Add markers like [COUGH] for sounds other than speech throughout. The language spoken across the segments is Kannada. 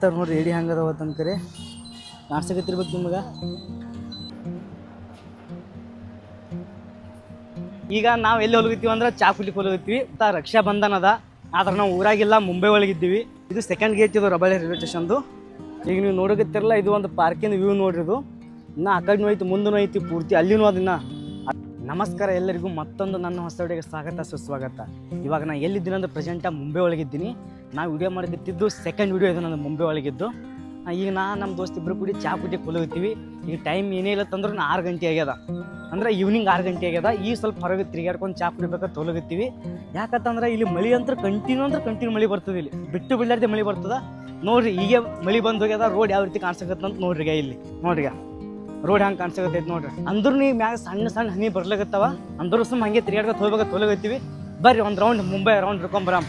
ತಿತ್ತಾರ ನೋಡ್ರಿ, ಎಡಿ ಹಂಗದವ ತನಕರೆ ಕಾಣಿಸ್ಕತ್ತಿರ್ಬೇಕು ನಿಮಗೆ. ಈಗ ನಾವು ಎಲ್ಲಿ ಹೊಲಗತ್ತೀವಿ ಅಂದ್ರೆ ಚಾ ಕುಲಿಕ್ಕೆ ಹೊಲಗತ್ತೀವಿ ರಕ್ಷಾ ಬಂಧನ ಅದ. ಆದ್ರೆ ನಾವು ಊರಾಗಿಲ್ಲ, ಮುಂಬೈ ಒಳಗಿದ್ದೀವಿ. ಇದು ಸೆಕೆಂಡ್ ಗೇಟ್ ಇದು ರಬಳೆ ರೈಲ್ವೆ ಸ್ಟೇಷನ್ದು ಈಗ ನೀವು ನೋಡಕತ್ತಿರಲ್ಲ, ಇದು ಒಂದು ಪಾರ್ಕಿಂದ ವ್ಯೂ ನೋಡ್ರಿ ಇದು. ಇನ್ನು ಆ ಕಡೆನೂ ಐತಿ ಮುಂದೂ ಐತಿ ಪೂರ್ತಿ. ಅಲ್ಲಿನೂ ಅದನ್ನ ನಮಸ್ಕಾರ ಎಲ್ಲರಿಗೂ ಮತ್ತೊಂದು ನನ್ನ ಹೊಸ ವಿಡಿಯೋಗೆ ಸ್ವಾಗತ, ಸುಸ್ವಾಗತ. ಇವಾಗ ನಾನು ಎಲ್ಲಿದ್ದೀನಿ ಅಂದ್ರೆ ಪ್ರೆಸೆಂಟ ಮುಂಬೈ ಒಳಗಿದ್ದೀನಿ. ನಾವು ವಿಡಿಯೋ ಮಾಡಿದ್ದಿದ್ದು ಸೆಕೆಂಡ್ ವಿಡಿಯೋ ಇದು ನಂದು ಮುಂಬೈ ಒಳಗಿದ್ದು. ಈಗ ನಾ ನಮ್ಮ ದೋಸ್ತ ಇಬ್ಬರು ಕೂಡಿ ಚಾ ಕುಟ್ಟಿ ಕೊಲೋಗ್ತೀವಿ. ಈಗ ಟೈಮ್ ಏನೇ ಇಲ್ಲ ತಂದ್ರೆ ನಾ ಆರು ಗಂಟೆ ಆಗ್ಯದ. ಅಂದ್ರೆ ಈವ್ನಿಂಗ್ ಆರು ಗಂಟೆ ಆಗ್ಯದ. ಈಗ ಸ್ವಲ್ಪ ಹೊರಗೆ ತಿರುಗಾಡ್ಕೊಂಡು ಚಾ ಕುಡಿಬೇಕಾದ್ರೆ ತೊಲಗತ್ತೀವಿ ಯಾಕಂತಂದ್ರೆ ಇಲ್ಲಿ ಮಳೆ ಅಂದ್ರೆ ಕಂಟಿನ್ಯೂ ಅಂದ್ರೆ ಕಂಟಿನ್ಯೂ ಮಳೆ ಬರ್ತದೆ ಇಲ್ಲಿ. ಬಿಟ್ಟು ಬಿಡ್ಲಾರ್ದೆ ಮಳೆ ಬರ್ತದ. ನೋಡ್ರಿ ಈಗ ಮಳೆ ಬಂದು ಹೋಗ್ಯದ ರೋಡ್ ಯಾವ ರೀತಿ ಕಾಣಿಸಕತ್ತ ಅಂತ ನೋಡ್ರಿ ಇಲ್ಲಿ. ನೋಡ್ರಿ ರೋಡ್ ಹಂಗೆ ಕಾಣಿಸಕತ್ತೈತಿ ನೋಡ್ರಿ. ಅಂದ್ರೂ ನೀ ಮ್ಯಾಗ ಸಣ್ಣ ಸಣ್ಣ ಹನಿ ಬರ್ಲಾಗತ್ತವ ಅಂದ್ರೂ ಸುಮ್ಮ ಹಂಗೆ ತಿರ್ಗಾಡ್ಕೊತ ಹೋಗ್ಬೇಕಂತ ತೊಲಗತ್ತೀವಿ ಬರ್ರಿ ಒಂದು ರೌಂಡ್ ಮುಂಬೈ ರೌಂಡ್ ಹಿಡ್ಕೊಂಬರಾಮ್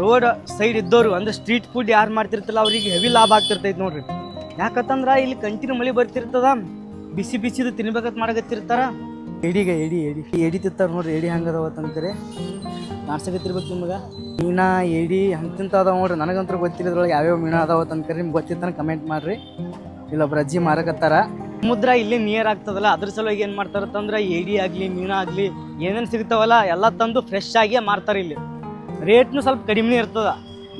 ರೋಡ್ ಸೈಡ್ ಇದ್ದವರು ಅಂದ್ರೆ ಸ್ಟ್ರೀಟ್ ಫುಡ್ ಯಾರು ಮಾಡ್ತಿರ್ತಲ್ಲ, ಅವ್ರಿಗೆ ಹೆವಿ ಲಾಭ ಆಗ್ತಿರ್ತೈತಿ ನೋಡ್ರಿ. ಯಾಕಂತಂದ್ರ ಇಲ್ಲಿ ಕಂಟಿನ್ಯೂ ಮಳೆ ಬರ್ತಿರ್ತದ. ಬಿಸಿ ಬಿಸಿದು ತಿನ್ಬೇಕಂತ ಮಾಡಕತ್ತಿರ್ತಾರ. ಎಡಿಗ, ಎಡಿ ಎಡಿ. ಎಡಿ ತಿತ್ತಾರ ನೋಡ್ರಿ, ಎಡಿ ಹಂಗದವ ತನಕರೆ ಕಾಣಿಸಕತ್ತಿರ್ಬೇಕು ನಿಮ್ಗೆ. ಮೀನಾ, ಎಡಿ ಹಂತಿಂತ ಅದಾವ ನೋಡ್ರಿ, ನನಗಂತೂ ಗೊತ್ತಿಲ್ಲದ್ರೊಳಗೆ ಯಾವ್ಯಾವ ಮೀನಾ ಅದಾವ ತನಕರಿ ನಿಮ್ಗೆ ಗೊತ್ತಿತ್ತಾನೆ ಕಮೆಂಟ್ ಮಾಡ್ರಿ. ಇಲ್ಲೊಬ್ರು ಅಜ್ಜಿ ಮಾರಕತ್ತಾರ. ಸಮುದ್ರ ಇಲ್ಲಿ ನಿಯರ್ ಆಗ್ತದಲ್ಲ, ಅದ್ರ ಸಲುವಾಗಿ ಏನು ಮಾಡ್ತಾರಂತಂದ್ರೆ ಏಡಿ ಆಗಲಿ, ಮೀನು ಆಗಲಿ, ಏನೇನು ಸಿಗ್ತಾವಲ್ಲ, ಎಲ್ಲ ತಂದು ಫ್ರೆಶ್ ಆಗಿ ಮಾರ್ತಾರೆ ಇಲ್ಲಿ. ರೇಟ್ನು ಸ್ವಲ್ಪ ಕಡಿಮೆ ಇರ್ತದ.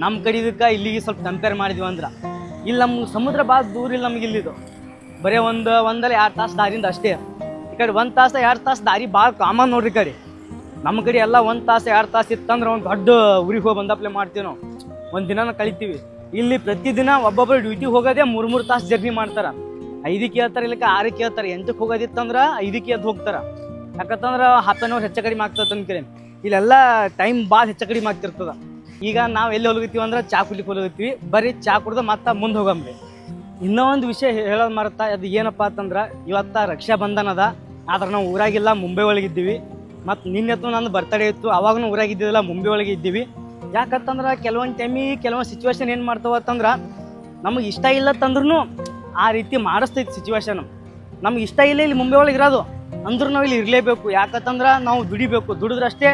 ನಮ್ಮ ಕಡೆ ಇದಕ್ಕೆ ಇಲ್ಲಿಗೆ ಸ್ವಲ್ಪ ಕಂಪೇರ್ ಮಾಡಿದ್ವಿ ಅಂದ್ರೆ. ಇಲ್ಲಿ ನಮ್ಮ ಸಮುದ್ರ ಭಾಳ ದೂರ ಇಲ್ಲ ನಮ್ಗೆ ಇಲ್ಲಿದು. ಬರೀ ಒಂದು, ಒಂದಲ್ಲ ಎರಡು ತಾಸು ದಾರಿಯಿಂದ ಅಷ್ಟೇ. ಈ ಕಡೆ ಒಂದು ತಾಸು, ಎರಡು ತಾಸು ದಾರಿ ಭಾಳ ಕಾಮನ್ ನೋಡ್ರಿ ಕಡೆ. ನಮ್ಮ ಕಡೆ ಎಲ್ಲ ಒಂದು ತಾಸು, ಎರಡು ತಾಸು ಇತ್ತಂದ್ರೆ ಒಂದು ದೊಡ್ಡ ಊರಿಗೆ ಹೋಗಿ ಬಂದಪ್ಲೆ ಮಾಡ್ತೀವಿ ನಾವು. ಒಂದು ದಿನನ ಕಳಿತೀವಿ. ಇಲ್ಲಿ ಪ್ರತಿದಿನ ಒಬ್ಬೊಬ್ಬರು ಡ್ಯೂಟಿ ಹೋಗೋದೇ ಮೂರು ಮೂರು ತಾಸು ಜರ್ನಿ ಮಾಡ್ತಾರೆ. ಐದಕ್ಕೆ ಹೇಳ್ತಾರೆ ಇಲ್ಲಕ್ಕೆ ಆರಕ್ಕೆ ಹೇಳ್ತಾರೆ ಎಂಟಕ್ಕೆ ಹೋಗೋದಿತ್ತಂದ್ರೆ ಐದಕ್ಕೆ ಎದ್ದು ಹೋಗ್ತಾರೆ. ಯಾಕಂತಂದ್ರೆ ಆನ್ ಅವರ್ ಹೆಚ್ಚು ಕಡಿಮೆ ಆಗ್ತದೆ ಅನ್ಕರಿ ಇಲ್ಲೆಲ್ಲ ಟೈಮ್ ಭಾಳ ಹೆಚ್ಚು ಕಡಿಮೆ ಆಗ್ತಿರ್ತದ. ಈಗ ನಾವು ಎಲ್ಲಿ ಹೊಲಗತ್ತೀವಿ ಅಂದ್ರೆ ಚಾ ಕುಲಿಕ್ಕೆ ಹೊಲಗತ್ತೀವಿ ಬರೀ ಚಾ ಕುಡ್ದು ಮತ್ತೆ ಮುಂದೆ ಹೋಗಂಬ್ರಿ ಇನ್ನೂ ಒಂದು ವಿಷಯ ಹೇಳೋದು ಮರತ, ಅದು ಏನಪ್ಪ ಅಂತಂದ್ರೆ ಇವತ್ತ ರಕ್ಷಾ ಬಂಧನ ಅದ. ಆದ್ರೆ ನಾವು ಊರಾಗಿಲ್ಲ, ಮುಂಬೈ ಒಳಗಿದ್ದೀವಿ ಮತ್ತು ನಿನ್ನೆತ್ತು ನಂದು ಬರ್ತಡೇ ಇತ್ತು. ಅವಾಗೂ ಊರಾಗಿದ್ದಿಲ್ಲ ಮುಂಬೈ ಒಳಗೆ ಇದ್ದೀವಿ. ಯಾಕಂತಂದ್ರೆ ಕೆಲವೊಂದು ಟೈಮಿಗೆ ಕೆಲವೊಂದು ಸಿಚುವೇಶನ್ ಏನು ಮಾಡ್ತಾವ ಅಂತಂದ್ರೆ ನಮಗೆ ಇಷ್ಟ ಇಲ್ಲ ತಂದ್ರೂ ಆ ರೀತಿ ಮಾಡಿಸ್ತೈತಿ ಸಿಚುವೇಶನ್ ನಮ್ಗೆ ಇಷ್ಟ ಇಲ್ಲ ಇಲ್ಲಿ ಮುಂಬೈ ಒಳಗೆ ಇರೋದು. ಅಂದ್ರೂ ನಾವು ಇಲ್ಲಿ ಇರಲೇಬೇಕು. ಯಾಕಂತಂದ್ರೆ ನಾವು ದುಡಿಬೇಕು. ದುಡಿದ್ರಷ್ಟೇ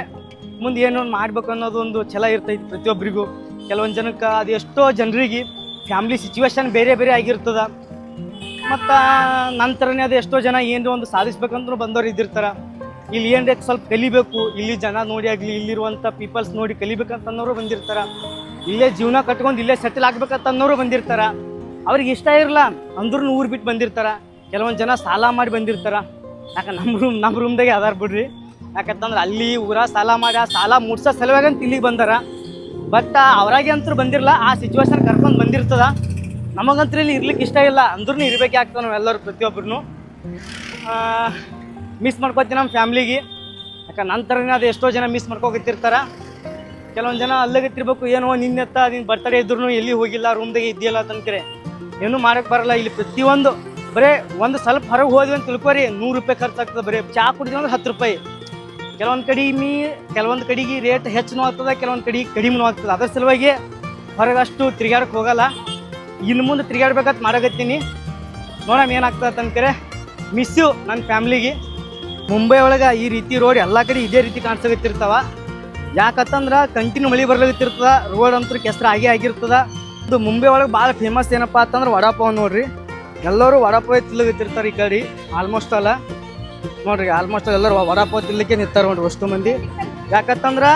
ಮುಂದೆ ಏನೋ ಮಾಡ್ಬೇಕು ಅನ್ನೋದು ಒಂದು ಛಲ ಇರ್ತೈತಿ ಪ್ರತಿಯೊಬ್ಬರಿಗೂ ಕೆಲವೊಂದು ಜನಕ್ಕೆ ಅದು ಎಷ್ಟೋ ಜನರಿಗೆ ಫ್ಯಾಮ್ಲಿ ಸಿಚುವೇಶನ್ ಬೇರೆ ಬೇರೆ ಆಗಿರ್ತದೆ. ಮತ್ತು ನಂತರನೇ ಅದು ಎಷ್ಟೋ ಜನ ಏನೋ ಒಂದು ಸಾಧಿಸ್ಬೇಕಂದ್ರೂ ಬಂದವ್ರು ಇದ್ದಿರ್ತಾರೆ. ಇಲ್ಲಿ ಏನಿದೆ ಸ್ವಲ್ಪ ಕಲಿಬೇಕು. ಇಲ್ಲಿ ಜನ ನೋಡಿ ಆಗಲಿ ಇಲ್ಲಿರುವಂಥ ಪೀಪಲ್ಸ್ ನೋಡಿ ಕಲಿಬೇಕಂತ ಅನ್ನೋರು ಬಂದಿರ್ತಾರೆ. ಇಲ್ಲೇ ಜೀವನ ಕಟ್ಕೊಂಡು ಇಲ್ಲೇ ಸೆಟಲ್ ಆಗ್ಬೇಕಂತ ಅನ್ನೋರು ಬಂದಿರ್ತಾರೆ. ಅವ್ರಿಗೆ ಇಷ್ಟ ಇರಲ್ಲ ಅಂದ್ರೂ ಊರು ಬಿಟ್ಟು ಬಂದಿರ್ತಾರ. ಕೆಲವೊಂದು ಜನ ಸಾಲ ಮಾಡಿ ಬಂದಿರ್ತಾರ. ಯಾಕೆ ನಮ್ಮ ರೂಮ್ ನಮ್ಮ ರೂಮ್ದಾಗೆ ಅದಾರ ಬಿಡ್ರಿ. ಯಾಕಂತಂದ್ರೆ ಅಲ್ಲಿ ಊರ ಸಾಲ ಮಾಡಿ, ಆ ಸಾಲ ಮುಟ್ಸೋ ಸಲುವಾಗಿ ಅಂತ ಇಲ್ಲಿಗೆ ಬಂದಾರ. ಬಟ್ ಅವರಾಗೆ ಅಂತೂ ಬಂದಿರಲ್ಲ ಆ ಸಿಚುವೇಶನ್ ಕರ್ಕೊಂಡು ಬಂದಿರ್ತದ. ನಮಗಂತೂ ಇಲ್ಲಿ ಇರ್ಲಿಕ್ಕೆ ಇಷ್ಟ ಇಲ್ಲ. ಅಂದ್ರೂ ಇರಬೇಕೆ ಆಗ್ತದೆ ನಾವೆಲ್ಲರೂ ಪ್ರತಿಯೊಬ್ಬರು ಮಿಸ್ ಮಾಡ್ಕೋತೀನಿ ನಮ್ಮ ಫ್ಯಾಮ್ಲಿಗೆ. ಯಾಕೆ ನಂತರನೇ ಅದು ಎಷ್ಟೋ ಜನ ಮಿಸ್ ಮಾಡ್ಕೋಗತ್ತಿರ್ತಾರ ಕೆಲವೊಂದು ಜನ ಅಲ್ಲಗತ್ತಿರ್ಬೇಕು, ಏನೋ ನಿನ್ನೆತ್ತ ನಿನ್ನ ಬರ್ತಡೇ ಇದ್ರು ಎಲ್ಲಿ ಹೋಗಿಲ್ಲ ರೂಮ್ದಾಗೆ ಇದೆಯಲ್ಲ ತನಕರೆ ಏನೂ ಮಾಡಕ್ ಬರಲ್ಲ. ಇಲ್ಲಿ ಪ್ರತಿಯೊಂದು ಬರೇ ಒಂದು ಸ್ವಲ್ಪ ಹೊರಗೆ ಹೋದ್ವಿ ಅಂತ ತಿಳ್ಕೊರಿ, ನೂರು ರೂಪಾಯಿ ಖರ್ಚಾಗ್ತದೆ ಬರೀ. ಚಾ ಕುಡಿದ್ವಿ ಅಂದ್ರೆ ಹತ್ತು ರೂಪಾಯಿ. ಕೆಲವೊಂದು ಕಡಿಮೆ ಕೆಲವೊಂದು ಕಡೆಗೆ ರೇಟ್ ಹೆಚ್ಚು ಆಗ್ತದೆ, ಕೆಲವೊಂದು ಕಡೆಗೆ ಕಡಿಮೆನೂ ಆಗ್ತದೆ. ಅದ್ರ ಸಲುವಾಗಿ ಹೊರಗಷ್ಟು ತಿರ್ಗಾಡಕ್ಕೆ ಹೋಗಲ್ಲ. ಇನ್ನು ಮುಂದೆ ತಿರ್ಗಾಡ್ಬೇಕಂತ ಮಾಡಕತ್ತೀನಿ. ನೋಡೋಣ ಏನಾಗ್ತದೆ ಮಿಸ್ ಯು ನನ್ನ ಫ್ಯಾಮ್ಲಿಗೆ. ಮುಂಬೈ ಒಳಗೆ ಈ ರೀತಿ ರೋಡ್ ಎಲ್ಲ ಕಡೆ ಇದೇ ರೀತಿ ಕಾಣಿಸಕತ್ತಿರ್ತಾವ. ಯಾಕಂತಂದ್ರೆ ಕಂಟಿನ್ಯೂ ಮಳೆ ಬರ್ಲಾಗತ್ತಿರ್ತದ ರೋಡ್ ಅಂತೂ ಕೆಸರು ಆಗೇ ಆಗಿರ್ತದ. ಇದು ಮುಂಬೈ ಒಳಗೆ ಭಾಳ ಫೇಮಸ್ ಏನಪ್ಪ ಅಂತಂದ್ರೆ ವಡಾಪಾವ್ ನೋಡ್ರಿ. ಎಲ್ಲರೂ ವಡಾಪಾವ್ ತಿಲ್ಲಗತ್ತಿರ್ತಾರೆ ಈ ಕಡೆ. ಆಲ್ಮೋಸ್ಟ್ ಅಲ್ಲ. ನೋಡ್ರಿ ಆಲ್ಮೋಸ್ಟ್ ಎಲ್ಲರೂ ವಡಾಪಾವ್ ತಿನ್ಲಿಕ್ಕೆ ನಿಂತಾರೆ ನೋಡ್ರಿ ಅಷ್ಟು ಮಂದಿ. ಯಾಕಂತಂದ್ರೆ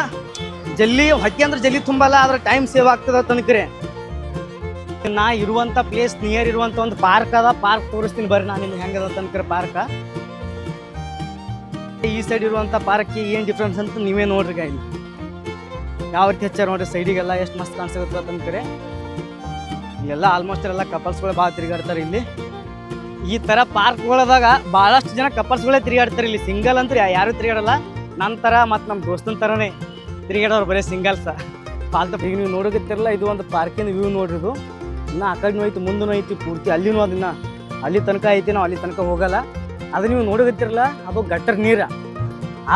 ಜಲ್ಲಿ, ಹೊಟ್ಟೆ ಅಂದ್ರೆ ಜಲ್ಲಿ ತುಂಬಲ್ಲ ಆದ್ರೆ ಟೈಮ್ ಸೇವ್ ಆಗ್ತದ ತನಕರೆ ನಾ ಇರುವಂತ ಪ್ಲೇಸ್ ನಿಯರ್ ಇರುವಂತ ಒಂದು ಪಾರ್ಕ್ ಅದ ಪಾರ್ಕ್ ತೋರಿಸ್ತೀನಿ ಬರ್ರಿ ನಾನು ನಿಮ್ಗೆ ಹೆಂಗದ ತನಕರೆ ಪಾರ್ಕ ಈ ಸೈಡ್ ಇರುವಂತ ಪಾರ್ಕ್ ಏನ್ ಡಿಫ್ರೆನ್ಸ್ ಅಂತ ನೀವೇ ನೋಡ್ರಿ ಗಾಯಿ ಯಾವ ರೀತಿ ಹಚ್ಚಾರ ನೋಡ್ರಿ ಸೈಡಿಗೆಲ್ಲ ಎಷ್ಟು ಮಸ್ತ್ ಕಾಣಿಸುತ್ತೆ ತನಕರೆ ಇಲ್ಲೆಲ್ಲ ಆಲ್ಮೋಸ್ಟ್ ಎಲ್ಲ ಕಪಲ್ಸ್ಗಳು ಭಾಳ ತಿರುಗಾಡ್ತಾರೆ ಇಲ್ಲಿ. ಈ ಥರ ಪಾರ್ಕ್ಗಳದಾಗ ಭಾಳಷ್ಟು ಜನ ಕಪಲ್ಸ್ಗಳೇ ತಿರುಗಾಡ್ತಾರೆ ಇಲ್ಲಿ. ಸಿಂಗಲ್ ಅಂತ ಯಾರು ತಿರುಗಾಡಲ್ಲ. ನನ್ನ ಥರ ಮತ್ತು ನಮ್ಮ ದೋಸ್ತನ ಥರನೇ ತಿರುಗಾಡೋರು ಬರೀ ಸಿಂಗಲ್ಸ ಫಾಲ್ತು ಈಗ ನೀವು ನೋಡೋಕತ್ತಿರಲ್ಲ, ಇದು ಒಂದು ಪಾರ್ಕಿನ ವ್ಯೂ ನೋಡಿರೋದು. ಇನ್ನು ಆ ಕಡೆನೂ ಐತಿ, ಮುಂದೂ ಐತಿ ಪೂರ್ತಿ. ಅಲ್ಲಿನೂ ಅದನ್ನ. ಅಲ್ಲಿ ತನಕ ಐತಿ, ನಾವು ಅಲ್ಲಿ ತನಕ ಹೋಗಲ್ಲ. ಅದು ನೀವು ನೋಡೋಕತ್ತಿರಲ್ಲ, ಅದು ಗಟ್ಟರ್ ನೀರು.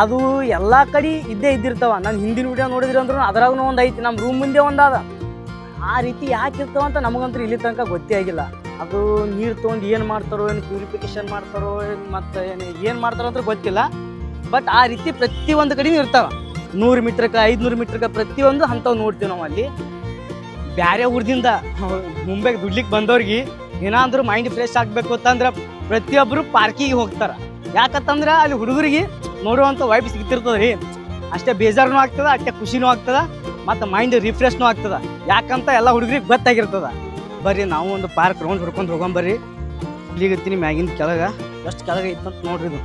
ಅದು ಎಲ್ಲ ಕಡೆ ಇದ್ದೇ ಇದ್ದಿರ್ತಾವ. ನಾನು ಹಿಂದಿನ ವಿಡಿಯೋ ನೋಡಿದ್ರಿ ಅಂದ್ರೂ ಅದ್ರಾಗೂ ಒಂದು ಐತಿ ನಮ್ಮ ರೂಮ್ ಮುಂದೆ ಒಂದು ಅದ. ಆ ರೀತಿ ಯಾಕೆ ಇರ್ತಾವ ಅಂತ ನಮಗಂತೂ ಇಲ್ಲಿ ತನಕ ಗೊತ್ತೇ ಆಗಿಲ್ಲ. ಅದು ನೀರು ತೊಗೊಂಡು ಏನು ಮಾಡ್ತಾರೋ, ಏನು ಪ್ಯೂರಿಫಿಕೇಶನ್ ಮಾಡ್ತಾರೋ ಮತ್ತು ಏನು ಏನು ಮಾಡ್ತಾರೋ ಅಂತ ಗೊತ್ತಿಲ್ಲ. ಬಟ್ ಆ ರೀತಿ ಪ್ರತಿಯೊಂದು ಕಡೆನೂ ಇರ್ತಾವ. ನೂರು ಮೀಟ್ರಕ್ಕೆ ಐದುನೂರು ಮೀಟ್ರಕ್ಕೆ ಪ್ರತಿಯೊಂದು ಅಂಥವು ನೋಡ್ತೀವಿ ನಾವು ಅಲ್ಲಿ. ಬೇರೆ ಊರ್ದಿಂದ ಮುಂಬೈಗೆ ದುಡ್ಲಿಕ್ಕೆ ಬಂದವ್ರಿಗೆ ಏನಾದರೂ ಮೈಂಡ್ ಫ್ರೆಶ್ ಆಗಬೇಕು ಅಂತಂದ್ರೆ ಪ್ರತಿಯೊಬ್ಬರು ಪಾರ್ಕಿಗೆ ಹೋಗ್ತಾರೆ. ಯಾಕಂತಂದ್ರೆ ಅಲ್ಲಿ ಹುಡುಗರಿಗೆ ನೋಡುವಂಥ ವೈಬ್ ಸಿಗ್ತಿರ್ತದೆ ರೀ ಅಷ್ಟೇ ಬೇಜಾರನೂ ಆಗ್ತದೆ, ಅಷ್ಟೇ ಖುಷಿನೂ ಆಗ್ತದ. ಮತ್ತು ಮೈಂಡ್ ರಿಫ್ರೆಶ್ನೂ ಆಗ್ತದೆ. ಯಾಕಂತ ಎಲ್ಲ ಹುಡುಗರಿಗೆ ಗೊತ್ತಾಗಿರ್ತದ. ಬರ್ರಿ ನಾವು ಒಂದು ಪಾರ್ಕ್ ರೌಂಡ್ ಹೊಡ್ಕೊಂಡು ಹೋಗೊಂಬರ್ರಿ ಇಲ್ಲಿಗತ್ತೀನಿ ಮ್ಯಾಗಿನ ಕೆಳಗೆ. ಎಷ್ಟು ಕೆಳಗ ಅಂತ ನೋಡ್ರಿ ಇದು.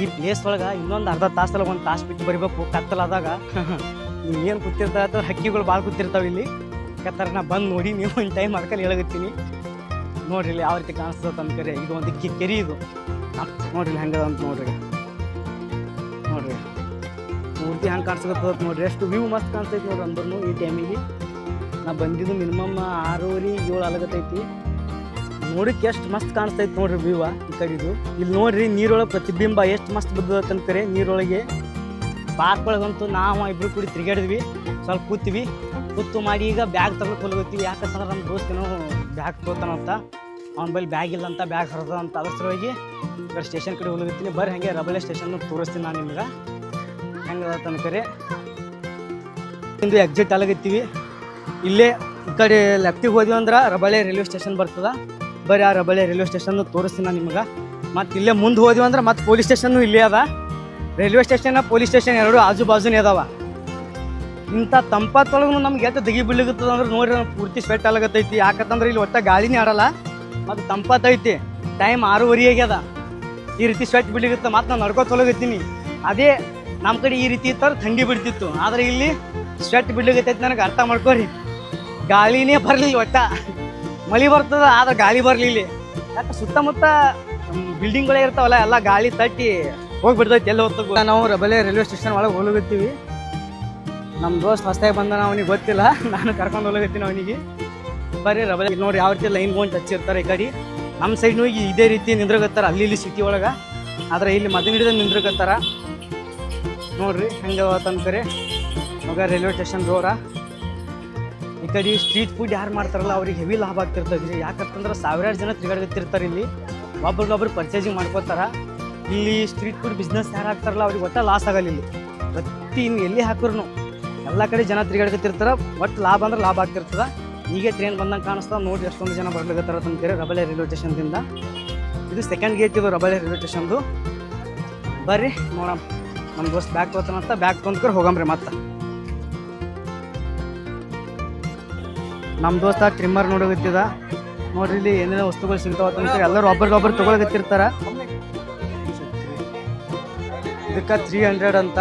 ಈ ಪ್ಲೇಸ್ ಒಳಗೆ ಇನ್ನೊಂದು ಅರ್ಧ ತಾಸಲ್ಲ ಒಂದು ತಾಸು ಬಿಟ್ಟು ಬರಿಬೇಕು. ಕತ್ತಲಾದಾಗ [LAUGHS] ನೀವು ಏನು ಕೂತಿರ್ತಾರ ಹಕ್ಕಿಗಳು ಭಾಳ ಕೂತಿರ್ತಾವೆ ಇಲ್ಲಿ. ಕತ್ತರ ನಾ ಬಂದು ನೋಡಿ ನೀವು ಒಂದು ಟೈಮ್ ಅದಕ್ಕಲ್ಲಿ ಹೇಳಗತ್ತೀನಿ ನೋಡ್ರಿ ಇಲ್ಲಿ ಯಾವ ರೀತಿ ಕಾಣಿಸ್ತದೆ ಅಂತ ಕರೆ ಇದು ಒಂದು ಕೆರಿ ಇದು. ನೋಡ್ರಿ ಹೆಂಗದ ಅಂತ ನೋಡ್ರಿ. ಪೂರ್ತಿ ಹಂಗೆ ಕಾಣಿಸ್ಕೊತದ ನೋಡ್ರಿ. ಎಷ್ಟು ವ್ಯೂ ಮಸ್ತ್ ಕಾಣಿಸ್ತೈತಿ ನೋಡ್ರಿ ಅಂದ್ರೂ ಈ ಟೈಮಿಗೆ ನಾ ಬಂದಿದ್ದು ಮಿನಿಮಮ್ ಆರೂವರೆ, ಏಳು ಆಗತೈತಿ ನೋಡಕ್ಕೆ ಎಷ್ಟು ಮಸ್ತ್ ಕಾಣಿಸ್ತೈತಿ ನೋಡ್ರಿ ವ್ಯೂವ ಈ ಕಡೆದು. ಇಲ್ಲಿ ನೋಡ್ರಿ ನೀರೊಳಗೆ ಪ್ರತಿಬಿಂಬ ಎಷ್ಟು ಮಸ್ತ್ ಬಿದ್ದದತ್ತ ಅಂತಾರೆ ನೀರೊಳಗೆ. ಪಾರ್ಕ್ ಒಳಗಂತೂ ನಾವು ಇಬ್ರು ಕೂಡಿ ತಿರುಗಾಡಿದ್ವಿ ಸ್ವಲ್ಪ ಕೂತ್ವಿ. ಕೂತು ಮಾಡಿ ಈಗ ಬ್ಯಾಗ್ ತಗೊಳಕ್ ಹೋಗ್ತೀವಿ ಯಾಕಂತಂದ್ರೆ ನಮ್ಮ ದೋಸ್ತಿನೂ ಬ್ಯಾಗ್ ತಗೋತಾನಂತ. ಅವ್ನ ಬಳಿ ಬ್ಯಾಗ್ ಇಲ್ಲ ಅಂತ ಬ್ಯಾಗ್ ಹರಿದ ಅಂತ ಅದ್ರ ಸಲುವಾಗಿ ಸ್ಟೇಷನ್ ಕಡೆ ಹೋಗ್ತೀನಿ ಬರ್ರಿ ಹಂಗೆ ರಬಲೆ ಸ್ಟೇಷನ್ ತೋರಿಸ್ತೀನಿ ನಾನು ನಿಮ್ಗೆ. ಹೆಂಗದ ತನಕರಿ. ಇಂದು ಎಕ್ಸಿಟ್ ಅಲಗತ್ತೀವಿ ಇಲ್ಲೇ ಈ ಕಡೆ ಲೆಫ್ಟಿಗೆ ಹೋದ್ವಿ ಅಂದ್ರೆ ರಬಳೆ ರೈಲ್ವೆ ಸ್ಟೇಷನ್ ಬರ್ತದೆ. ಬರೀ ಆ ರಬಳೆ ರೈಲ್ವೆ ಸ್ಟೇಷನ್ ತೋರಿಸ್ತೀನಿ ನಾನು ನಿಮ್ಗೆ. ಮತ್ತು ಇಲ್ಲೇ ಮುಂದೆ ಹೋದ್ವಿ ಅಂದ್ರೆ ಮತ್ತೆ ಪೊಲೀಸ್ ಸ್ಟೇಷನ್ನು ಇಲ್ಲೇ ಅದ. ರೈಲ್ವೆ ಸ್ಟೇಷನ್ ಪೊಲೀಸ್ ಸ್ಟೇಷನ್ ಎರಡು ಆಜು ಬಾಜುನೇ ಅದಾವ. ಇಂಥ ತಂಪತ್ತೊಳಗೂ ನಮ್ಗೆ ಎತ್ತ ದಗಿ ಬೀಳಗತ್ತದ ಅಂದ್ರೆ ನೋಡ್ರಿ ಪೂರ್ತಿ ಸ್ವೆಟ್ ಆಗತ್ತೈತಿ ಯಾಕಂತಂದ್ರೆ ಇಲ್ಲಿ ಒಟ್ಟ ಗಾಳಿನೇ ಆಡಲ್ಲ. ಮತ್ತು ತಂಪತ್ತೈತಿ. ಟೈಮ್ ಆರೂವರೆ ಆಗ್ಯದ ಈ ರೀತಿ ಸ್ವೆಟ್ ಬೀಳಗತ್ತ ಮತ್ತು ನಾನು ನಡ್ಕೋತೊಳಗತ್ತೀನಿ ಅದೇ ನಮ್ಮ ಕಡೆ ಈ ರೀತಿ ಇತ್ತಂದ್ರೆ ಥಂಡಿ ಬಿಡ್ತಿತ್ತು. ಆದರೆ ಇಲ್ಲಿ ಸ್ವೆಟ್ ಬಿಡ್ಲಿಕತ್ತೈತಿ ನನಗೆ ಅರ್ಥ ಮಾಡ್ಕೋರಿ. ಗಾಳಿನೇ ಬರಲಿಲ್ಲ ಒಟ್ಟ. ಮಳೆ ಬರ್ತದ, ಆದ್ರೆ ಗಾಳಿ ಬರಲಿಲ್ಲ. ಯಾಕೆ ಸುತ್ತಮುತ್ತ ಬಿಲ್ಡಿಂಗ್ಗಳೇ ಇರ್ತಾವಲ್ಲ, ಎಲ್ಲ ಗಾಳಿ ತಟ್ಟಿ ಹೋಗ್ಬಿಡ್ತೈತಿ ಎಲ್ಲ ಹೊತ್ತು ನಾವು ರಬಲೆ ರೈಲ್ವೆ ಸ್ಟೇಷನ್ ಒಳಗೆ ಹೋಗ್ಲಗತ್ತೀವಿ ನಮ್ಮ ದೋಸ್ತ್ ಹೊಸ್ದಾಗಿ ಬಂದ ಅವನಿಗೆ ಗೊತ್ತಿಲ್ಲ. ನಾನು ಕರ್ಕೊಂಡು ಹೋಗ್ಲಗತ್ತೀನಿ ಅವನಿಗೆ. ಬರ್ರಿ ರಬಲೆ ನೋಡಿ ಯಾವ ರೀತಿ ಲೈನ್ ಗೊಂಡು ಹಚ್ಚಿರ್ತಾರೆ ಈ ಕಡೆ. ನಮ್ಮ ಸೈಡ್ನೂ ಇದೇ ರೀತಿ ನಿಂದ್ರಗತ್ತಾರ ಅಲ್ಲಿ ಇಲ್ಲಿ ಸಿಟಿ ಒಳಗೆ. ಆದರೆ ಇಲ್ಲಿ ಮದ್ದು ಹಿಡಿದ ನಿಂದ್ರಗತ್ತಾರ ನೋಡ್ರಿ, ಹೆಂಗೆ ತನಕರಿ ಮಗ ರೈಲ್ವೆ ಸ್ಟೇಷನ್ ರೋಡ ಈ ಕಡೆ ಸ್ಟ್ರೀಟ್ ಫುಡ್ ಯಾರು ಮಾಡ್ತಾರಲ್ಲ, ಅವ್ರಿಗೆ ಹೆವಿ ಲಾಭ ಆಗ್ತಿರ್ತದೆ ಯಾಕಂತಂದ್ರೆ ಸಾವಿರಾರು ಜನ ತಿರುಗಾಡ್ತಿರ್ತಾರೆ ಇಲ್ಲಿ. ಒಬ್ರಿಗೊಬ್ರು ಪರ್ಚೇಸಿಂಗ್ ಮಾಡ್ಕೋತಾರ. ಇಲ್ಲಿ ಸ್ಟ್ರೀಟ್ ಫುಡ್ ಬಿಸ್ನೆಸ್ ಯಾರು ಹಾಕ್ತಾರಲ್ಲ, ಅವ್ರಿಗೆ ಒಟ್ಟ ಲಾಸ್ ಆಗಲ್ಲ ಇಲ್ಲಿ. ಪ್ರತಿ ಇನ್ನು ಎಲ್ಲಿ ಹಾಕಿದ್ರು ಎಲ್ಲ ಕಡೆ ಜನ ತಿರುಗಾಡ್ತಿರ್ತಾರ ಒಟ್ಟು ಲಾಭ ಅಂದ್ರೆ ಲಾಭ ಆಗ್ತಿರ್ತದ. ಈಗ ಟ್ರೈನ್ ಬಂದಂಗೆ ಕಾಣಿಸ್ತಾ ನೋಡಿ ಎಷ್ಟೊಂದು ಜನ ಬರ್ಲಿಕತ್ತಾರ ಅಂತಂತೀರಿ ರಬಲೆ ರೈಲ್ವೆ ಸ್ಟೇಷನ್ದಿಂದ ಇದು ಸೆಕೆಂಡ್ ಗೇಟ್ ಇದು ರಬಲೆ ರೈಲ್ವೆ ಸ್ಟೇಷನ್ದು ಬರ್ರಿ, ನೋಡಮ್. ನಮ್ಮ ದೋಸ್ತ್ ಬ್ಯಾಗ್ ತೊಗೊತಾನಂತ ಬ್ಯಾಗ್ ತೊಂದ್ಕರ್ ಹೋಗಂಬ್ರಿ ಮತ್ತೆ. ನಮ್ಮ ದೋಸ್ತ ಟ್ರಿಮ್ಮರ್ ನೋಡೋಗತ್ತಿದ ನೋಡ್ರಿ ಇಲ್ಲಿ ಏನೇನೋ ವಸ್ತುಗಳು ಸಿಗ್ತಾವ ಎಲ್ಲರೂ ಒಬ್ರಿಗೊಬ್ರು ತೊಗೊಳಗತ್ತಿರ್ತಾರ ಇದಕ್ಕೆ ತ್ರೀ ಹಂಡ್ರೆಡ್ ಅಂತ.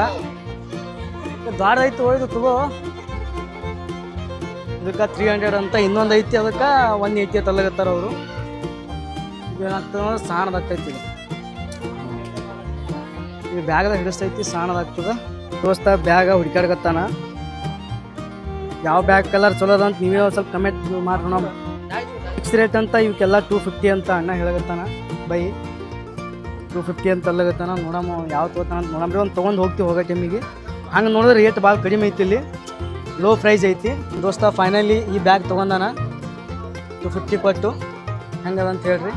ದಾಡ ಐತಿ ಹೋಯ್ದು ತಗೋ. ಇದಕ್ಕೆ ತ್ರೀ ಹಂಡ್ರೆಡ್ ಅಂತ, ಇನ್ನೊಂದು ಐತಿ ಅದಕ್ಕೆ ಒನ್ ಏಯ್ಟಿ ತಲ್ಲಗತ್ತಾರ ಅವರು. ಏನಾಗ್ತದೆ ಸಾಣದಾಗ್ತೈತಿ ಈ ಬ್ಯಾಗ್ದಾಗ ಹಿಡಿಸ್ತೈತಿ ಸಾಣದಾಗ್ತದ ದೋಸ್ತ ಬ್ಯಾಗ ಹುಡ್ಕಾಡ್ಕತ್ತಾನ ಯಾವ ಬ್ಯಾಗ್ ಕಲರ್ ಚಲೋ ಅದ ಅಂತ ನೀವೇ ಒಂದು ಸ್ವಲ್ಪ ಕಮೆಂಟ್ ನಮ್ಮ ಫಿಕ್ಸ್ ರೇಟ್ ಅಂತ ಇವಕ್ಕೆಲ್ಲ ಟೂ ಫಿಫ್ಟಿ ಅಂತ ಅಣ್ಣ ಹೇಳಕತ್ತಾನ. ಬೈ. ಟೂ ಫಿಫ್ಟಿ ಅಂತ ಅಲ್ಲಗತ್ತಾನ. ನೋಡಮ್ಮ ಯಾವ ತಗೋತಾನ ಅಂತ ನೋಡಮ್ರಿ ಒಂದು ತೊಗೊಂಡು ಹೋಗ್ತೀವಿ ಹೋಗೋ ಟೈಮಿಗೆ ಹಂಗೆ ನೋಡಿದ್ರೆ ರೇಟ್ ಭಾಳ ಕಡಿಮೆ ಐತಿ ಇಲ್ಲಿ. ಲೋ ಪ್ರೈಸ್ ಐತಿ. ದೋಸ್ತ ಫೈನಲಿ ಈ ಬ್ಯಾಗ್ ತೊಗೊಂಡಾನ. ಟು ಫಿಫ್ಟಿ ಕೊಟ್ಟು. ಹೆಂಗದ ಅಂತ ಹೇಳ್ರಿ.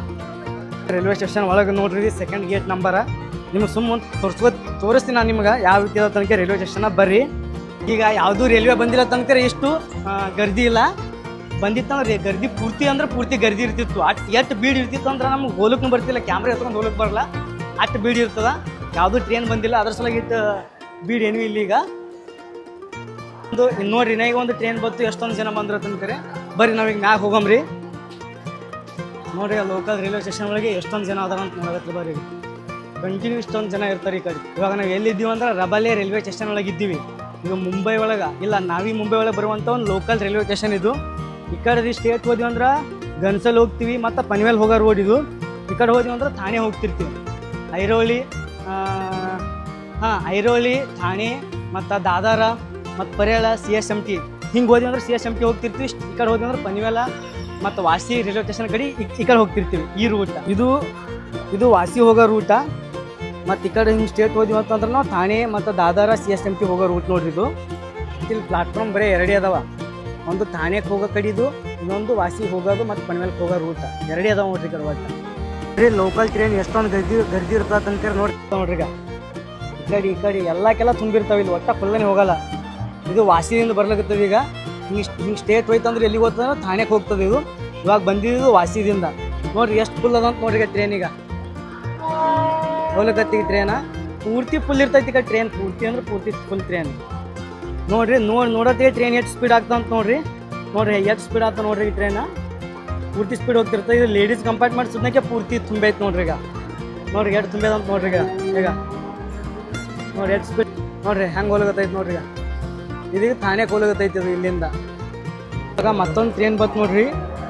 ರೈಲ್ವೆ ಸ್ಟೇಷನ್ ಒಳಗೆ ನೋಡ್ರಿ ಸೆಕೆಂಡ್ ಗೇಟ್ ನಂಬರ ನಿಮ್ಗೆ ಸುಮ್ಮನೆ ತೋರಿಸ್ಕೊ ತೋರಿಸ್ತೀನಿ ನಾನು ನಿಮ್ಗೆ. ಯಾವ ರೀತಿ ಅದ ತನಕ ರೈಲ್ವೆ ಸ್ಟೇಷನ್ ಬರ್ರಿ. ಈಗ ಯಾವುದೂ ರೈಲ್ವೆ ಬಂದಿಲ್ಲ ತನಕ ಎಷ್ಟು ಗರ್ದಿ ಇಲ್ಲ. ಬಂದಿತ್ತಂದ್ರೆ ಗರ್ದಿ ಪೂರ್ತಿ ಅಂದ್ರೆ ಪೂರ್ತಿ ಗರ್ದಿ ಇರ್ತಿತ್ತು. ಅಟ್ ಎಷ್ಟು ಬೀಡ್ ಇರ್ತಿತ್ತು ಅಂದ್ರೆ ನಮ್ಗೆ ಹೋಲಕ್ಕೂ ಬರ್ತಿಲ್ಲ ಕ್ಯಾಮ್ರಾ ಎತ್ಕೊಂಡು ಹೋಲಕ್ಕೆ ಬರಲ್ಲ. ಅಷ್ಟು ಬೀಡ್ ಇರ್ತದ. ಯಾವುದೂ ಟ್ರೈನ್ ಬಂದಿಲ್ಲ, ಅದ್ರ ಇಟ್ಟು ಬೀಡ್ ಏನೂ ಇಲ್ಲ ಈಗ. ಒಂದು ನೋಡ್ರಿ, ನಾ ಒಂದು ಟ್ರೈನ್ ಬಂತು, ಎಷ್ಟೊಂದು ಜನ ಬಂದ್ರ ತನಕರೆ ಬರ್ರಿ ನಾವೀಗ ಮ್ಯಾಗ ಹೋಗಮ್ರಿ ನೋಡ್ರಿ ಲೋಕಲ್ ರೈಲ್ವೆ ಸ್ಟೇಷನ್ ಒಳಗೆ ಎಷ್ಟೊಂದು ಜನ ಅದಾರ ಅಂತ ನೋಡಕ್ಕೆ ಬರ್ರಿ. ಕಂಟಿನ್ಯೂ ಇಷ್ಟೊಂದು ಜನ ಇರ್ತಾರೆ ಈ ಕಡೆ. ಇವಾಗ ನಾವು ಎಲ್ಲಿದ್ದೀವಿ ಅಂದ್ರೆ ರಬಲೆ ರೈಲ್ವೆ ಸ್ಟೇಷನ್ ಒಳಗೆ ಇದ್ದೀವಿ. ಈಗ ಮುಂಬೈ ಒಳಗೆ, ಇಲ್ಲ ನಾವೀ ಮುಂಬೈ ಒಳಗೆ ಬರುವಂಥ ಒಂದು ಲೋಕಲ್ ರೈಲ್ವೆ ಸ್ಟೇಷನ್ ಇದು. ಈ ಕಡೆ ಸ್ಟೇಟ್ ಹೋದ್ವಿ ಅಂದ್ರೆ ಗನ್ಸಲ್ ಹೋಗ್ತೀವಿ ಮತ್ತು ಪನ್ವೇಲ್ ಹೋಗೋ ರೋಡ್ ಇದು. ಈ ಕಡೆ ಹೋದ್ವಿ ಅಂದ್ರೆ ಥಾಣೆ ಹೋಗ್ತಿರ್ತೀವಿ. ಐರೋಳಿ ಹಾಂ, ಐರೋಳಿ ಥಾಣೆ ಮತ್ತು ದಾದಾರ, ಮತ್ತು Parel C S M T. ಹಿಂಗೆ ಹೋದ್ವಿ ಅಂದ್ರೆ ಸಿ ಎಸ್ ಎಂ ಟಿ ಹೋಗ್ತಿರ್ತೀವಿ. ಈ ಕಡೆ ಹೋದ್ವಿ ಅಂದ್ರೆ ಪನ್ವೇಲ ಮತ್ತು ವಾಸಿ ರೈಲ್ವೆ ಸ್ಟೇಷನ್ ಕಡೆ ಈ ಕಡೆ ಹೋಗ್ತಿರ್ತೀವಿ ಈ ರೂಟ್ ಇದು ಇದು ವಾಸಿ ಹೋಗೋ ರೂಟ ಮತ್ತು ಈ ಕಡೆ ಹಿಂಗೆ ಸ್ಟೇಟ್ ಹೋದ್ವಿ ಅಂತಂದ್ರೆ ನಾವು ಥಾಣೆ ಮತ್ತು Dadar C S M T ಹೋಗೋ ರೂಟ್ ನೋಡ್ರಿ ಇದು. ಇಲ್ಲಿ ಪ್ಲಾಟ್ಫಾರ್ಮ್ ಬರೀ ಎರಡೇ ಅದಾವ. ಒಂದು ಥಾಣೆಗೆ ಹೋಗೋ ಕಡಿದು ಇನ್ನೊಂದು ವಾಸಿ ಹೋಗೋದು ಮತ್ತು ಪನ್ಮೇಲ್ಗೆ ಹೋಗೋ ರೂಟ್ ಎರಡೇ ಅದಾವ ನೋಡ್ರಿ ಕಡೆ ಒಟ್ಟು. ಬರೀ ಲೋಕಲ್ ಟ್ರೈನ್ ಎಷ್ಟೊಂದು ಗರ್ದಿ ಗರ್ದಿ ಇರ್ತದೆ ಅಂತ ನೋಡಿ ನೋಡ್ರಿ ಈಗ. ಈ ಕಡೆ ಈ ಕಡೆ ಎಲ್ಲಕ್ಕೆಲ್ಲ ತುಂಬಿರ್ತಾವೆ ಇಲ್ಲಿ ಒಟ್ಟ ಫುಲ್ಲನೇ ಹೋಗಲ್ಲ. ಇದು ವಾಸಿಯಿಂದ ಬರ್ಲಾಗುತ್ತದೆ ಈಗ. ಹಿಂಗೆ ಹಿಂಗೆ ಸ್ಟೇಟ್ ಹೋಯ್ತಂದ್ರೆ ಎಲ್ಲಿಗೆ ಹೋಗ್ತದೆ? ಥಾಣೆಗೆ ಹೋಗ್ತದೆ ಇದು. ಇವಾಗ ಬಂದಿದ್ದು ವಾಸಿದಿಂದ. ನೋಡ್ರಿ ಎಷ್ಟು ಫುಲ್ ಅದ ಅಂತ ನೋಡ್ರಿ ಟ್ರೈನ್ ಈಗ. ಹೋಗ್ಲಕತ್ತಿ ಟ್ರೈನ ಪೂರ್ತಿ ಫುಲ್ ಇರ್ತೈತಿ ಈಗ ಟ್ರೈನ್ ಪೂರ್ತಿ ಅಂದ್ರೆ ಪೂರ್ತಿ ಫುಲ್ ಟ್ರೈನ್ ನೋಡ್ರಿ ನೋಡಿ ನೋಡತ್ತೆ ಟ್ರೈನ್ ಎಷ್ಟು ಸ್ಪೀಡ್ ಆಗ್ತಂತ ನೋಡ್ರಿ. ನೋಡ್ರಿ, ಎಷ್ಟು ಸ್ಪೀಡ್ ಆಗ್ತಾ ನೋಡ್ರಿ ಈ ಟ್ರೈನ ಪೂರ್ತಿ ಸ್ಪೀಡ್ ಹೋಗ್ತಿರ್ತ ಇದು ಲೇಡೀಸ್ ಕಂಪಾರ್ಟ್ಮೆಂಟ್ ಸುಮ್ಮನೆ ಪೂರ್ತಿ ತುಂಬೈತೆ ನೋಡ್ರಿ ಈಗ. ನೋಡ್ರಿ, ಎಷ್ಟು ತುಂಬೇದ ಅಂತ ನೋಡ್ರಿ ಈಗ. ಈಗ. ನೋಡ್ರಿ, ಎಷ್ಟು ಸ್ಪೀಡ್ ನೋಡ್ರಿ, ಹೆಂಗೆ ಹೋಗ್ಲಕತ್ತೈತಿ ನೋಡ್ರಿ ಈಗ. ಇದೀಗ ಥಾಣೆಗೆ ಹೋಗ್ಲಕತ್ತೈತಿ ಅದು ಇಲ್ಲಿಂದ. ಇವಾಗ ಮತ್ತೊಂದು ಟ್ರೈನ್ ಬಂತು ನೋಡ್ರಿ.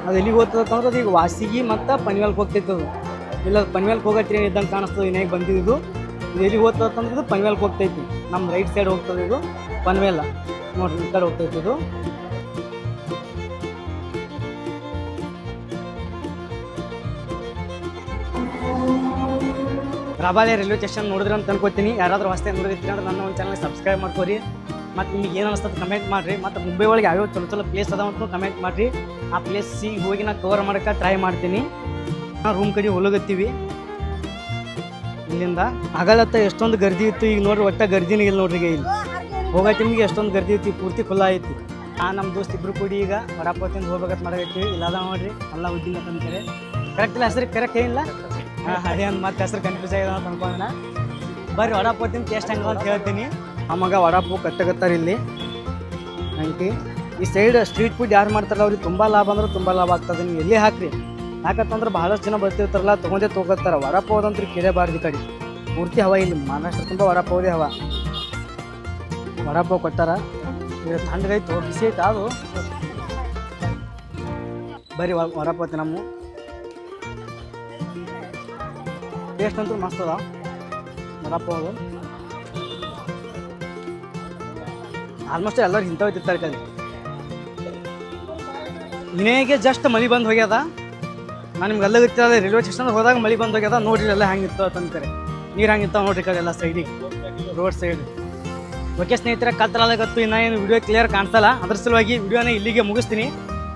ಅದು ಎಲ್ಲಿಗೆ ಹೋಗ್ತದಂದ್ರೆ ಅದು ಈಗ ವಾಸಿಗಿ ಮತ್ತು ಪನ್ವೆಲ್ಗೆ ಹೋಗ್ತೈತೆ ಅದು. ಇಲ್ಲ, ಪನ್ವೇಲ್ಕ್ ಹೋಗೋ ಇದ್ದಂಗೆ ಕಾಣಿಸ್ತದೆ ಇನ್ನೇಗೆ ಬಂದಿದ್ದು ಇದು. ಎಲ್ಲಿ ಹೋಗ್ತದಂದ್ರೆ ಇದು ಹೋಗ್ತೈತಿ. ನಮ್ಮ ರೈಟ್ ಸೈಡ್ ಹೋಗ್ತದೆ ಇದು ಪನ್ವೇಲ. ನೋಡ್ರಿ, ಈ ಕಡೆ ಹೋಗ್ತೈತಿ ಇದು. ರಾಬಾಲೆ ರೈಲ್ವೆ ಸ್ಟೇಷನ್ ನೋಡಿದ್ರೆ ಅಂತ ಅನ್ಕೋತೀನಿ. ಯಾರಾದರೂ ಹೊಸ್ತೆ ನೋಡಿದ್ರಿ ಅಂದ್ರೆ ನನ್ನ ಒಂದು ಚಾನಲ್ ಸಬ್ಸ್ಕ್ರೈಬ್ ಮಾಡ್ಕೊರಿ. ಮತ್ತು ನಿಮ್ಗೆ ಏನು ಅನಿಸ್ತದೆ ಕಮೆಂಟ್ ಮಾಡಿರಿ. ಮತ್ತು ಮುಂಬೈ ಒಳಗೆ ಯಾವ್ಯಾವ ಚಲೋ ಚಲೋ ಪ್ಲೇಸ್ ಅದಾವ ಅಂತ ಕಮೆಂಟ್ ಮಾಡಿರಿ. ಆ ಪ್ಲೇಸಿಗೆ ಹೋಗಿ ನಾನು ಕವರ್ ಮಾಡೋಕ್ಕೆ ಟ್ರೈ ಮಾಡ್ತೀನಿ. ರೂಮ್ ಕಡೆ ಹೊಲಗತ್ತೀವಿ. ಇಲ್ಲಿಂದ ಆಗಲತ್ತ ಎಷ್ಟೊಂದು ಗರ್ದಿ ಇತ್ತು. ಈಗ ನೋಡ್ರಿ ಒಟ್ಟ ಗರ್ದಿನ ಇಲ್ಲ ನೋಡ್ರಿ ಈಗ ಇಲ್ಲಿ. ಹೋಗೋ ಟೈಮ್ಗೆ ಎಷ್ಟೊಂದು ಗರ್ದಿ ಇತ್ತು. ಪೂರ್ತಿ ಖುಲ್ಲ ಐತಿ. ಆ ನಮ್ಮ ದೋಸ್ತ್ ಇಬ್ರು ಕೂಡಿ ಈಗ ವಡಾಪತ್ತಿಂದ ಹೋಗ್ಬೇಕಂತ ಮಾಡಕತ್ತೀವಿ. ಇಲ್ಲದ ನೋಡ್ರಿ ಅಲ್ಲ ಉದ್ದಿನ ಅಂತಾರೆ ಕರೆಕ್ಟ್ ಇಲ್ಲ ಹೆಸರು ಕರೆಕ್ಟ್ ಏನಿಲ್ಲ ಹಾಂ, ಅದೇ ಒಂದು ಮತ್ತೆ ಹೆಸರು ಕನ್ಫ್ಯೂಸ್ ಆಗಿದೆ ಅಂತ ಅನ್ಕೊಂಡ ಬರ್ರಿ ವಡಾಪತ್ತಿನ ಟೇಸ್ಟ್ ಹೆಂಗೆ ಅಂತ ಹೇಳ್ತೀನಿ. ಆ ಮಗ ವಡಾಪು ಕಟ್ಟಗತ್ತಾರೆ ಇಲ್ಲಿ. ಆಂಟಿ ಈ ಸೈಡ್ ಸ್ಟ್ರೀಟ್ ಫುಡ್ ಯಾರು ಮಾಡ್ತಾರಲ್ಲ ಅವ್ರಿಗೆ ತುಂಬ ಲಾಭ ಅಂದ್ರೆ ತುಂಬ ಲಾಭ ಆಗ್ತದೆ. ನೀವು ಎಲ್ಲಿ ಹಾಕ್ರಿ? ಯಾಕಂತಂದ್ರೆ ಬಹಳಷ್ಟು ಜನ ಬರ್ತಿರ್ತಾರಲ್ಲ, ತೊಗೊಂಡೇ ತೊಗೊತಾರೆ ವರಪೋದಂತೂ ಕೇಳಬಾರ್ದು ಈ ಕಡೆ. ಪೂರ್ತಿ ಹವ ಇಲ್ಲಿ, ಮಹಾರಾಷ್ಟ್ರ ತುಂಬ ವರಪೋದೇ ಹವಾ. ವಡಾಪಾವ್ ಕೊಟ್ಟಾರ. ಇದು ತಣ್ಣಗೈತು ಬಿಸಿ ಐತೆ ಅದು ಬರಿ ವಡಾಪಾವ್ ನಮ್ಮ. ಟೇಸ್ಟ್ ಅಂತೂ ಮಸ್ತ್ ಅದ. ಅದು. ಆಲ್ಮೋಸ್ಟ್ ಎಲ್ಲರೂ ಇಂಥವು ತಿಂತಾರೆ ಕಲಿ ಇನ್ನೇಗೆ ಜಸ್ಟ್ ಮನೆ ಬಂದು ಹೋಗ್ಯದ. ನಾನು ನಿಮ್ಗೆ ಅಲ್ಲೇ ರೈಲ್ವೆ ಸ್ಟೇಷನ್ ಹೋದಾಗ ಮಳೆ ಬಂದಾಗ ನೋಡಿರಿ, ಎಲ್ಲ ಹೆಂಗಿತ್ತು ಅಂತಂತಾರೆ ನೀರು ಹಂಗಿತ್ತು ನೋಡ್ರಿ ಕಡೆ ಎಲ್ಲ ಸೈಡಿಗೆ ರೋಡ್ ಸೈಡ್ ಓಕೆ ಸ್ನೇಹಿತರೆ ಕತ್ತಲಾಗತ್ತು ಇನ್ನೂ ಏನು ವಿಡಿಯೋ ಕ್ಲಿಯರ್ ಕಾಣಿಸಲ್ಲ. ಅದ್ರ ಸಲುವಾಗಿ ವಿಡಿಯೋನ ಇಲ್ಲಿಗೆ ಮುಗಿಸ್ತೀನಿ.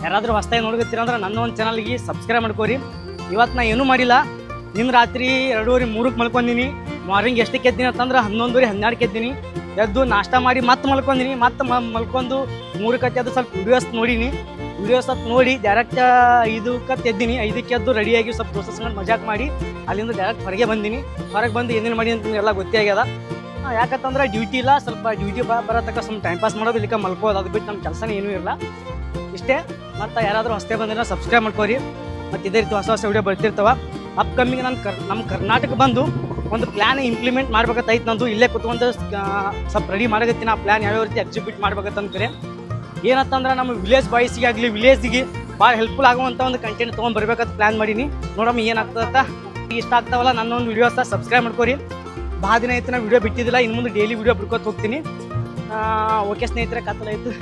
ಯಾರಾದರೂ ಹೊಸ್ದಾಗಿ ನೋಡ್ಕೊತೀರ ಅಂದ್ರೆ ನನ್ನ ಒಂದು ಚಾನಲ್ಗೆ ಸಬ್ಸ್ಕ್ರೈಬ್ ಮಾಡ್ಕೋರಿ. ಇವತ್ತು ನಾ ಏನೂ ಮಾಡಿಲ್ಲ. ನಿನ್ನ ರಾತ್ರಿ ಎರಡೂವರೆ, ಮೂರಕ್ಕೆ ಮಲ್ಕೊಂಡಿನಿ. ಮಾರ್ನಿಂಗ್ ಎಷ್ಟಕ್ಕೆ ಎದ್ದೀನಿ ಅಂತಂದ್ರೆ ಹನ್ನೊಂದುವರೆ, ಹನ್ನೆರಡಕ್ಕೆ ಎದ್ದೀನಿ. ಎದ್ದು ನಾಷ್ಟ ಮಾಡಿ ಮತ್ತೆ ಮಲ್ಕೊಂಡಿನಿ. ಮತ್ತೆ ಮಲ್ಕೊಂಡು ಮೂರಕ್ಕೆ ಅದು ಸ್ವಲ್ಪ ವಿಡಿಯೋಸ್ ನೋಡೀನಿ. ವಿಡಿಯೋಸ್ ಸ್ವಲ್ಪ ನೋಡಿ ಡೈರೆಕ್ಟ್ ಐದಕ್ಕೆ ಎದ್ದೀನಿ ಐದಕ್ಕೆ ಎದ್ದು ರೆಡಿಯಾಗಿ ಸ್ವಲ್ಪ ಪ್ರೋಸೆಸ್ ಮಾಡಿ, ಮಜಾಕ್ ಮಾಡಿ. ಅಲ್ಲಿಂದ ಡೈರೆಕ್ಟ್ ಹೊರಗೆ ಬಂದೀನಿ. ಹೊರಗೆ ಬಂದು ಏನೇನು ಮಾಡಿ ಅಂತ ಎಲ್ಲ ಗೊತ್ತೇ ಆಗ್ಯದ. ಯಾಕಂತಂದ್ರೆ ಡ್ಯೂಟಿ ಇಲ್ಲ, ಸ್ವಲ್ಪ ಡ್ಯೂಟಿ ಬರತಕ್ಕ ಸ್ವಲ್ಪ ಟೈಮ್ ಪಾಸ್ ಮಾಡೋದು ಇಲ್ಲಿಕ್ಕೆ ಮಲ್ಕೋದು, ಅದು ಬಿಟ್ಟು ನಮ್ಮ ಕೆಲಸನೇ ಏನೂ ಇರಲ್ಲ. ಇಷ್ಟೇ, ಮತ್ತು ಯಾರಾದರೂ ಹೊಸ್ತೇ ಬಂದಿರೋ ಸಬ್ಸ್ಕ್ರೈಬ್ ಮಾಡ್ಕೋರಿ. ಮತ್ತು ಇದೇ ರೀತಿ ಹೊಸ ಹೊಸ ವಿಡಿಯೋ ಬರ್ತಿರ್ತಾವ. ಅಪ್ಕಮಿಂಗ್ ನಾನು ಕರ್ ನಮ್ಮ ಕರ್ನಾಟಕ ಬಂದು ಒಂದು ಪ್ಲ್ಯಾನ್ ಇಂಪ್ಲಿಮೆಂಟ್ ಮಾಡ್ಬೇಕತ್ತೈತೆ ನಂದು. ಇಲ್ಲೇ ಕುತ್ಕೊಂಡು ಸ್ವಲ್ಪ ರೆಡಿ ಮಾಡಕತ್ತೀನಿ. ಆ ಪ್ಲ್ಯಾನ್ ಯಾವ್ಯಾವ ರೀತಿ ಎಕ್ಸಿಕ್ಯೂಟ್ ಮಾಡ್ಬೇಕಂತಂದ್ರೆ ಏನಂತಂದ್ರೆ ನಮ್ಮ ವಿಲೇಜ್ ಬಾಯ್ಸಿಗೆ ಆಗಲಿ ವಿಲೇಜ್ಗೆ ಭಾಳ ಹೆಲ್ಪ್ಫುಲ್ ಆಗುವಂಥ ಒಂದು ಕಂಟೆಂಟ್ ತೊಗೊಂಡು ಬರ್ಬೇಕಂತ ಪ್ಲ್ಯಾನ್ ಮಾಡೀನಿ. ನೋಡಮ್ಮ ಏನಾಗ್ತದ ಇಷ್ಟ ಆಗ್ತಾವಲ್ಲ ನನ್ನ ಒಂದು ವಿಡಿಯೋಸ್ ಸಬ್ಸ್ಕ್ರೈಬ್ ಮಾಡ್ಕೋರಿ. ಭಾಳ ದಿನ ಆಯ್ತು ನಾನು ವಿಡಿಯೋ ಬಿಟ್ಟಿದ್ದಿಲ್ಲ, ಇನ್ನು ಮುಂದೆ ಡೈಲಿ ವಿಡಿಯೋ ಬಿಡ್ಕೊತ ಹೋಗ್ತೀನಿ. ಓಕೆ ಸ್ನೇಹಿತರೆ ಕತ್ತಲಾಯಿತು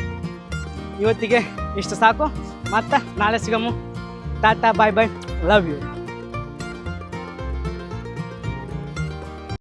ಇವತ್ತಿಗೆ ಇಷ್ಟು ಸಾಕು. ಮತ್ತೆ ನಾಳೆ ಸಿಗಮ್ಮು tata bye bye love you